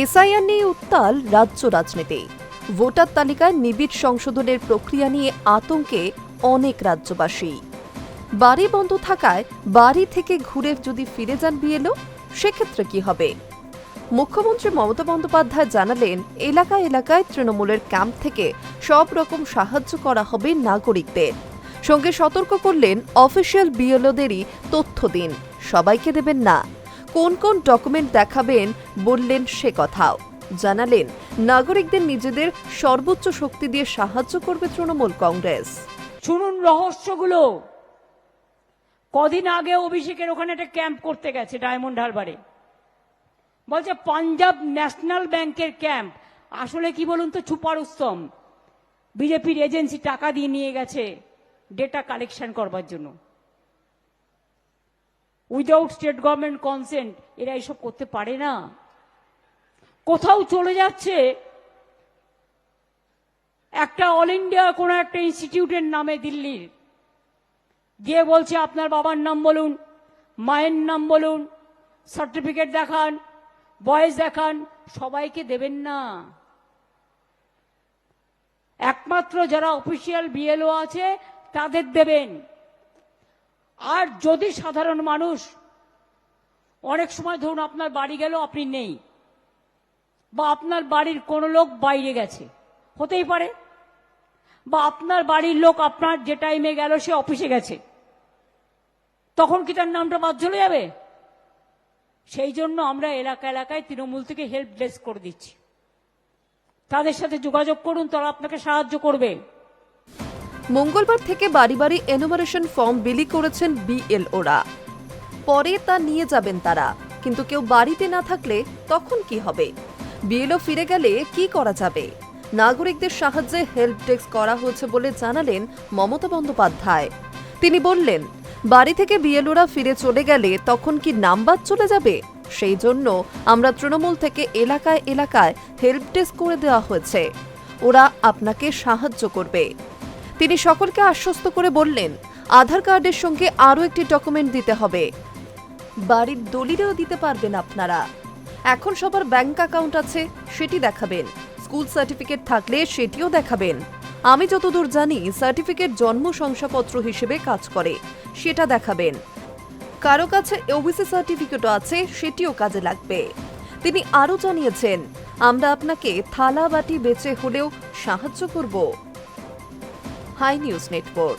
SIR নিয়ে উত্তাল রাজ্য রাজনীতি। ভোটার তালিকায় নিবিড় সংশোধনের প্রক্রিয়া নিয়ে আতঙ্কে অনেক রাজ্যবাসী। বাড়ি বন্ধ থাকায় বাড়ি থেকে ঘুরে যদি ফিরে যান বিএলও, সেক্ষেত্রে কি হবে? মুখ্যমন্ত্রী মমতা বন্দ্যোপাধ্যায় জানালেন এলাকা এলাকায় তৃণমূলের ক্যাম্প থেকে সব রকম সাহায্য করা হবে নাগরিকদের। সঙ্গে সতর্ক করলেন অফিসিয়াল বিএলওদেরই তথ্য দিন। সবাইকে দেবেন না। কোন কোন ডকুমেন্ট দেখাবেন বললেন সে কথাও। জানালেন, নাগরিকদের নিজেদের সর্বোচ্চ শক্তি দিয়ে সাহায্য করবে তৃণমূল কংগ্রেস। শুনুন রহস্যগুলো। কদিন আগে অভিষেকের ওখানে একটা ক্যাম্প করতে গেছে ডায়মন্ড হারবারে। বলছে, পাঞ্জাব ন্যাশনাল ব্যাংকের ক্যাম্প। আসলে কি বলুন তো, ছুপার উত্তম বিজেপির এজেন্সি টাকা দিয়ে নিয়ে গেছে ডেটা কালেকশন করবার জন্য। উইদাউট স্টেট গভর্নমেন্ট কনসেন্ট এরা এসব করতে পারে না। কোথাও চলে যাচ্ছে একটা অল ইন্ডিয়া কোনো একটা ইনস্টিটিউটের নামে দিল্লির। গিয়ে বলছে, আপনার বাবার নাম বলুন, মায়ের নাম বলুন সার্টিফিকেট দেখান, বয়স দেখান, সবাইকে দেবেন না। একমাত্র যারা অফিসিয়াল বিএলও আছে, তাদের দেবেন। আর যদি সাধারণ মানুষ, অনেক সময় ধরুন আপনার বাড়ি গেল, আপনি নেই। বা আপনার বাড়ির কোনো লোক বাইরে গেছে, হতেই পারে। বা আপনার বাড়ির লোক আপনার যে টাইমে গেল, সে অফিসে গেছে। তখন কি তার নামটা বাদ চলে যাবে? সেই জন্য আমরা এলাকা এলাকায় তৃণমূল থেকে হেল্প ডেস্ক করে দিচ্ছি। তাদের সাথে যোগাযোগ করুন, তারা আপনাকে সাহায্য করবে। মঙ্গলবার থেকে বাড়ি বাড়ি এনুমারেশন ফর্ম বিলি করেছেন বিএলওরা পরে তা নিয়ে যাবেন তারা, কিন্তু কেউ বাড়িতে না থাকলে তখন কি হবে? বিএলও ফিরে গেলে কি করা যাবে? নাগরিকদের সাহায্যে হেল্প ডেস্ক করা হয়েছে বলে জানালেন মমতা বন্দ্যোপাধ্যায়। তিনি বললেন, বাড়ি থেকে বিএলওরা ফিরে চলে গেলে তখন কি নাম্বার চলে যাবে? সেই জন্য আমরা তৃণমূল থেকে এলাকায় এলাকায় হেল্প ডেস্ক করে দেওয়া হয়েছে। ওরা আপনাকে সাহায্য করবে। তিনি সকলকে আশ্বস্ত করে বললেন, আধার কার্ডের সঙ্গে আরও একটি ডকুমেন্ট দিতে হবে। বাড়ির দলিলেও দিতে পারবেন আপনারা। এখন সবার ব্যাংক অ্যাকাউন্ট আছে, সেটি দেখাবেন। স্কুল সার্টিফিকেট থাকলে সেটিও দেখাবেন। আমি যতদূর জানি, সার্টিফিকেট জন্ম শংসাপত্র হিসেবে কাজ করে, সেটা দেখাবেন। কারও কাছে ওবিসি সার্টিফিকেটও আছে, সেটিও কাজে লাগবে। তিনি আরও জানিয়েছেন, আমরা আপনাকে থালা বাটি বেচে হলেও সাহায্য করব। High News Network.